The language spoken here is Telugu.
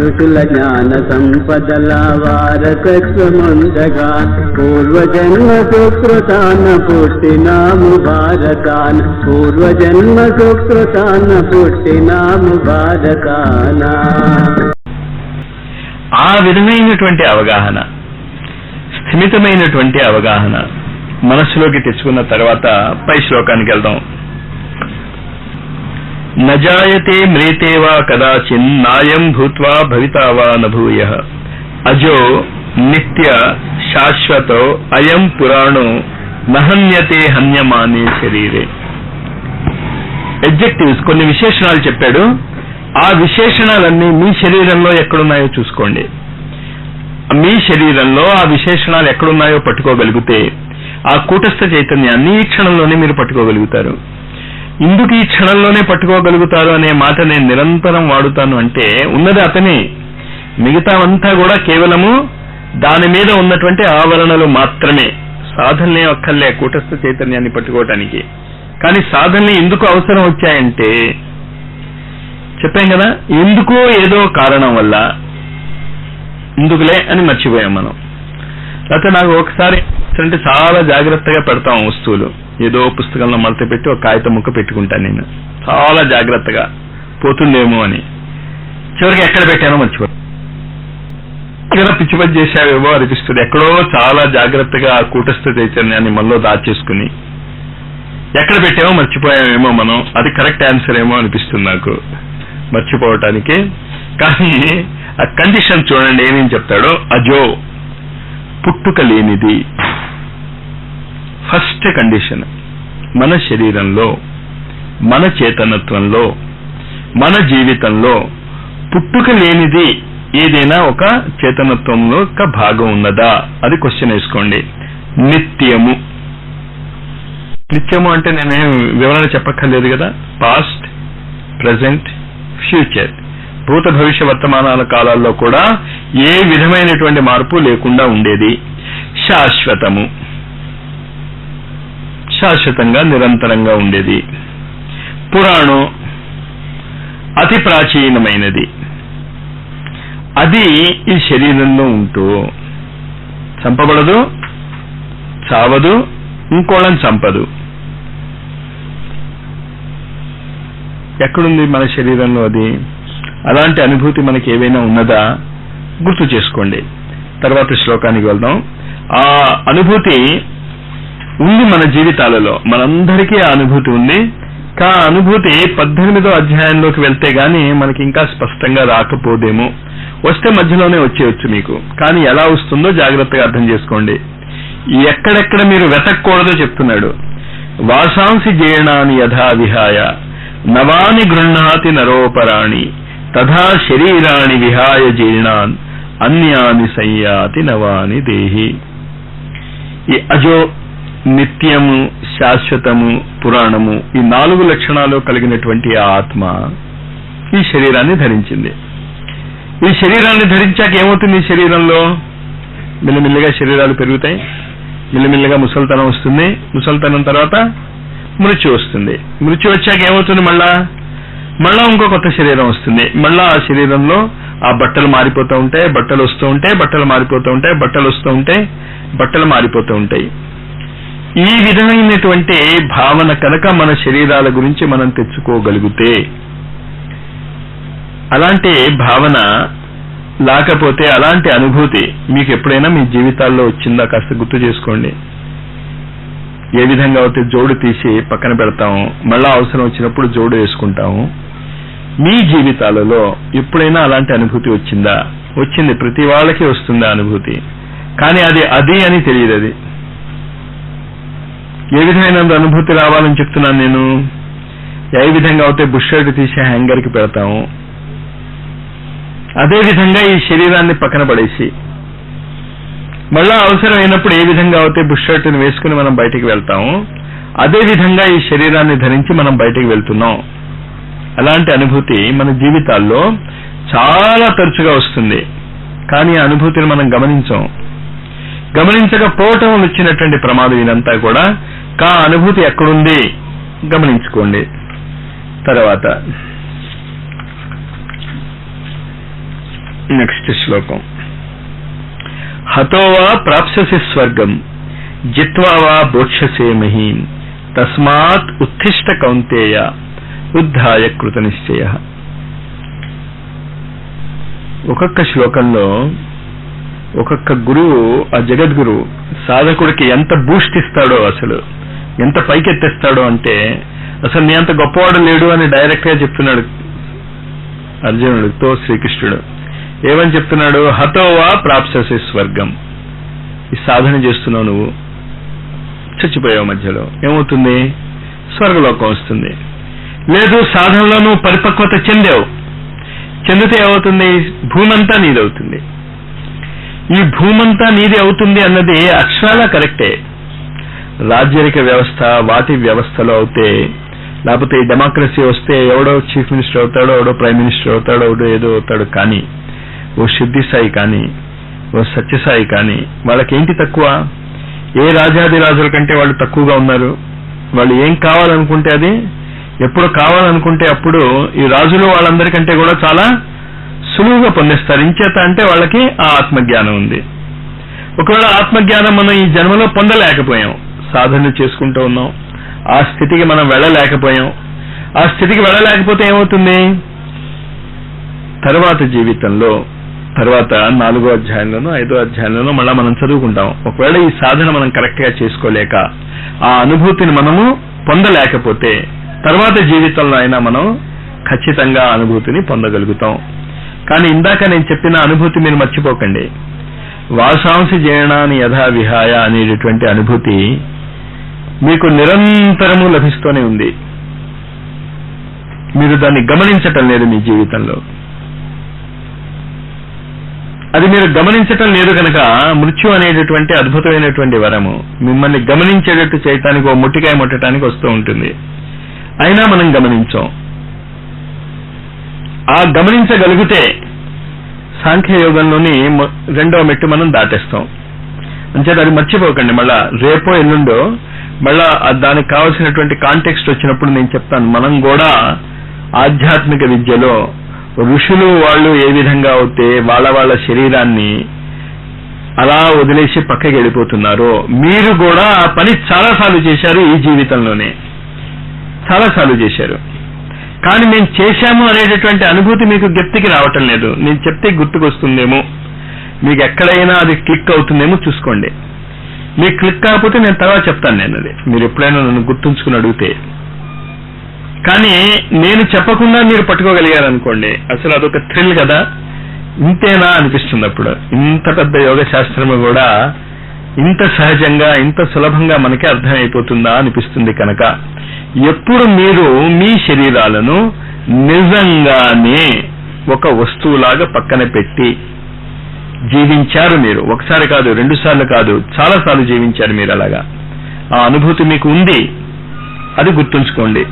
పురుషుల జ్ఞాన సంపదల వారసత్వముందగా పూర్వజన్మ సుకృతాన పుట్టినాము భారతాన్. పూర్వజన్మ సుకృతాన పుట్టినాము భారతాన. ఆ విధమైనటువంటి అవగాహన స్థిమితమైనటువంటి అవగాహన మనస్సులోకి తెచ్చుకున్న తర్వాత పై శ్లోకానికి వెళ్దాం. నజాయతే మ్రీతే వా కదాచిన్ నాయం భూత్వా భవితావా నభూయ। అజో నిత్య శాశ్వతో అయం పురాణో నహన్యతే హన్యమానే శరీరే। ఎడ్జెక్టివ్స్ కొన్ని విశేషణాలు చెప్పాడు। ఆ విశేషణాలన్నీ మీ శరీరంలో ఎక్కడున్నాయో చూసుకోండి। మీ శరీరంలో ఆ విశేషణాలు ఎక్కడున్నాయో పట్టుకోగలిగితే ఆ కూటస్థ చైతన్యాన్ని ఈ క్షణంలోనే మీరు పట్టుకోగలుగుతారు। ఇందుకు ఈ క్షణంలోనే పట్టుకోగలుగుతారు అనే మాట నేను నిరంతరం వాడుతాను అంటే ఉన్నది అతనే. మిగతావంతా కూడా కేవలము దాని మీద ఉన్నటువంటి ఆవరణలు మాత్రమే. సాధనలే ఒక్కర్లే కూటస్థ చైతన్యాన్ని పట్టుకోవటానికి. కానీ సాధనలు ఎందుకు అవసరం వచ్చాయంటే చెప్పాం కదా ఎందుకో ఏదో కారణం వల్ల. ఎందుకులే అని మర్చిపోయాం మనం. లేకపోతే నాకు ఒకసారి అంటే చాలా జాగ్రత్తగా పెడతాం వస్తువులు. ఏదో పుస్తకంలో మడత పెట్టి ఒక కాగితం ముక్క పెట్టుకుంటాను నేను. చాలా జాగ్రత్తగా. పోతుందేమో అని. చివరికి ఎక్కడ పెట్టానో మర్చిపో ఏదైనా పిచ్చి పని చేశావేమో అనిపిస్తుంది. ఎక్కడో చాలా జాగ్రత్తగా ఆ కూటస్థ చైతన్యాన్ని మనలో దాచేసుకుని ఎక్కడ పెట్టామో మర్చిపోయామేమో మనం. అది కరెక్ట్ ఆన్సర్ ఏమో అనిపిస్తుంది నాకు. మర్చిపోవటానికి. కానీ ఆ కండిషన్ చూడండి ఏమేం చెప్తాడో. అజో. పుట్టుక లేనిది. First condition. మన శరీరంలో మన చేతనత్వంలో మన జీవితంలో పుట్టుక లేనిది ఏదైనా ఒక చేతనత్వంలో ఒక భాగం ఉన్నదా? అది క్వశ్చన్ వేసుకోండి. నిత్యము. నిత్యము అంటే నేనేం వివరణ చెప్పక్కర్లేదు కదా? పాస్ట్ ప్రజెంట్ ఫ్యూచర్ భూత భవిష్య వర్తమానాల కాలాల్లో కూడా ఏ విధమైనటువంటి మార్పు లేకుండా ఉండేది? శాశ్వతము. శాశ్వతంగా నిరంతరంగా ఉండేది. పురాణం అతి ప్రాచీనమైనది. అది ఈ శరీరంలో ఉంటూ చంపబడదు చావదు ఇంకోళ్ళని చంపదు. ఎక్కడుంది మన శరీరంలో అది? అలాంటి అనుభూతి మనకి ఏవైనా ఉన్నదా? గుర్తు చేసుకోండి. తర్వాత శ్లోకానికి వెళ్దాం. ఆ అనుభూతి ఉంది మన జీవితాలలో. మనందరికీ ఆ అనుభూతి ఉంది. కా ఆ అనుభూతి పద్దెనిమిదో అధ్యాయంలోకి వెళ్తే గాని మనకి ఇంకా స్పష్టంగా రాకపోదేమో. వస్తే మధ్యలోనే వచ్చేయచ్చు మీకు. కానీ ఎలా వస్తుందో జాగ్రత్తగా అర్థం చేసుకోండి. ఎక్కడెక్కడ మీరు వెతక్కూడదో చెప్తున్నాడు. వాసాంసి జీర్ణాని యథా విహాయ నవాని గృహ్ణాతి నరోపరాణి తథా శరీరాణి విహాయ జీర్ణాన్ అన్యాని సంయాతి నవాని దేహి. ఈ అజో నిత్యము శాశ్వతము పురాణము ఈ నాలుగు లక్షణాలు కలిగినటువంటి ఆ ఆత్మ ఈ శరీరాన్ని ధరించింది. ఈ శరీరాన్ని ధరించాక ఏమవుతుంది ఈ శరీరంలో? మెల్లిమెల్లిగా శరీరాలు పెరుగుతాయి. మెల్లిమెల్లిగా ముసల్తనం వస్తుంది. ముసల్తనం తర్వాత మృత్యు వస్తుంది. మృత్యు వచ్చాక ఏమవుతుంది మళ్ళా? మళ్ళా ఇంకో కొత్త శరీరం వస్తుంది. మళ్ళా ఆ శరీరంలో ఆ బట్టలు మారిపోతూ ఉంటాయి బట్టలు వస్తూ ఉంటాయి బట్టలు మారిపోతూ ఉంటాయి బట్టలు వస్తూ ఉంటాయి బట్టలు మారిపోతూ ఉంటాయి. ఈ విధమైనటువంటి భావన కనుక మన శరీరాల గురించి మనం తెచ్చుకోగలిగితే అలాంటి భావన లేకపోతే అలాంటి అనుభూతి మీకు ఎప్పుడైనా మీ జీవితాల్లో వచ్చిందా? కాస్త గుర్తు చేసుకోండి. ఏ విధంగా అయితే జోడు తీసి పక్కన పెడతాము మళ్ళా అవసరం వచ్చినప్పుడు జోడు వేసుకుంటాము. మీ జీవితాలలో ఎప్పుడైనా అలాంటి అనుభూతి వచ్చిందా? వచ్చింది. ప్రతి వాళ్ళకి వస్తుంది అనుభూతి. కానీ అది అది అని తెలియదు అది. ఏ విధమైన అనుభూతి రావాలని చెప్తున్నాను నేను? ఏ విధంగా అయితే బుష్ షర్ట్ తీసి హ్యాంగర్కి పెడతాము అదే విధంగా ఈ శరీరాన్ని పక్కన పడేసి మళ్ళా అవసరమైనప్పుడు ఏ విధంగా అయితే బుష్ వేసుకుని మనం బయటికి వెళ్తాము అదే విధంగా ఈ శరీరాన్ని ధరించి మనం బయటికి వెళ్తున్నాం. అలాంటి అనుభూతి మన జీవితాల్లో చాలా తరచుగా వస్తుంది. కానీ ఆ అనుభూతిని మనం గమనించాం. గమనించకపోవటం వచ్చినటువంటి ప్రమాదం ఇదంతా కూడా కా అనుభూతి ఎక్కడుంది? గమనించుకోండి. తర్వాత నెక్స్ట్ శ్లోకం. హతోవా ప్రాప్స్యసి స్వర్గం జిత్వా బోక్షసే మహీం తస్మాత్ ఉత్తిష్ట కౌంతేయ ఉద్ధాయ కృత నిశ్చయ. ఒక్కొక్క శ్లోకంలో ఒక్కొక్క గురువు ఆ జగద్గురు సాధకుడికి ఎంత బూస్ట్ ఇస్తాడో అసలు. ఎంత పైకెత్తేస్తాడో అంటే అసలు నీ అంత గొప్పవాడు లేడు అని డైరెక్ట్గా చెప్తున్నాడు అర్జునుడితో శ్రీకృష్ణుడు. ఏమని చెప్తున్నాడు? హతోవా ప్రాప్ససి స్వర్గం. ఈ సాధన చేస్తున్నావు నువ్వు. చచ్చిపోయావు మధ్యలో. ఏమవుతుంది? స్వర్గలోకం వస్తుంది. లేదు సాధనలో నువ్వు పరిపక్వత చెందావు. చెందితే ఏమవుతుంది? భూమంతా నీదవుతుంది. ఈ భూమంతా నీది అవుతుంది అన్నది అక్షరాల కరెక్టే. రాజ్యరిక వ్యవస్థ వాటి వ్యవస్థలో అవుతే లేకపోతే ఈ డెమోక్రసీ వస్తే ఎవడో చీఫ్ మినిస్టర్ అవుతాడో ఎవడో ప్రైమ్ మినిస్టర్ అవుతాడో ఎవడో ఏదో అవుతాడు కానీ ఓ సిద్ధిసాయి కానీ ఓ సత్యసాయి కానీ వాళ్ళకేంటి తక్కువ? ఏ రాజాది రాజుల కంటే వాళ్ళు తక్కువగా ఉన్నారు? వాళ్ళు ఏం కావాలనుకుంటే అది? ఎప్పుడు కావాలనుకుంటే అప్పుడు ఈ రాజులు వాళ్ళందరికంటే కూడా చాలా సులువుగా పొందేస్తారు. ఇంచేత అంటే వాళ్ళకి ఆ ఆత్మజ్ఞానం ఉంది. ఒకవేళ ఆత్మజ్ఞానం మనం ఈ జన్మలో పొందలేకపోయాం. సాధనలు చేసుకుంటూ ఉన్నాం. ఆ స్థితికి మనం వెళ్ళలేకపోయాం. ఆ స్థితికి వెళ్ళలేకపోతే ఏమవుతుంది? తర్వాత జీవితంలో తర్వాత నాలుగో అధ్యాయంలోనో ఐదో అధ్యాయంలోనో మళ్ళా మనం చదువుకుంటాం. ఒకవేళ ఈ సాధన మనం కరెక్ట్గా చేసుకోలేక ఆ అనుభూతిని మనము పొందలేకపోతే తర్వాత జీవితంలో అయినా మనం ఖచ్చితంగా అనుభూతిని పొందగలుగుతాం. కానీ ఇందాక నేను చెప్పిన అనుభూతి మీరు మర్చిపోకండి. వాసాంసి జీర్ణాన్ని యథా విహాయ అనేటటువంటి అనుభూతి మీకు నిరంతరము లభిస్తూనే ఉంది. మీరు దాన్ని గమనించటం లేదు మీ జీవితంలో. అది మీరు గమనించటం లేదు కనుక మృత్యు అనేటటువంటి అద్భుతమైనటువంటి వరము. మిమ్మల్ని గమనించేటట్టు చేయటానికి ఓ ముట్టికాయ ముట్టడానికి వస్తూ ఉంటుంది. అయినా మనం గమనించాం. ఆ గమనించగలిగితే సాంఖ్యయోగంలోని రెండవ మెట్టు మనం దాటేస్తాం. అంచేత అది మర్చిపోకండి. మళ్ళా రేపో ఎల్లుండో మళ్ళా దానికి కావలసినటువంటి కాంటెక్స్ట్ వచ్చినప్పుడు నేను చెప్తాను. మనం కూడా ఆధ్యాత్మిక విద్యలో ఋషులు వాళ్ళు ఏ విధంగా అయితే వాళ్ళ వాళ్ళ శరీరాన్ని అలా వదిలేసి పక్కకి వెళ్ళిపోతున్నారో మీరు కూడా ఆ పని చాలాసార్లు చేశారు ఈ జీవితంలోనే. చాలాసార్లు చేశారు. కానీ మేము చేశాము అనేటటువంటి అనుభూతి మీకు జ్ఞప్తికి రావటం లేదు. నేను చెప్తే గుర్తుకొస్తుందేమో. మీకు ఎక్కడైనా అది క్లిక్ అవుతుందేమో చూసుకోండి. మీకు క్లిక్ కాకపోతే నేను తర్వాత చెప్తాను నేను అది. మీరు ఎప్పుడైనా నన్ను గుర్తుంచుకుని అడిగితే. కానీ నేను చెప్పకుండా మీరు పట్టుకోగలిగారనుకోండి అసలు అదొక థ్రిల్ కదా. ఇంతేనా అనిపిస్తుంది అప్పుడు. ఇంత పెద్ద యోగ శాస్త్రము కూడా ఇంత సహజంగా ఇంత సులభంగా మనకి అర్థమైపోతుందా అనిపిస్తుంది కనుక ఎప్పుడు మీరు మీ శరీరాలను నిజంగానే ఒక వస్తువులాగా పక్కన పెట్టి జీవించారు మీరు. ఒకసారి కాదు రెండు సార్లు కాదు చాలా సార్లు జీవించారు మీరు అలాగా. ఆ అనుభూతి మీకు ఉంది. అది గుర్తుంచుకోండి.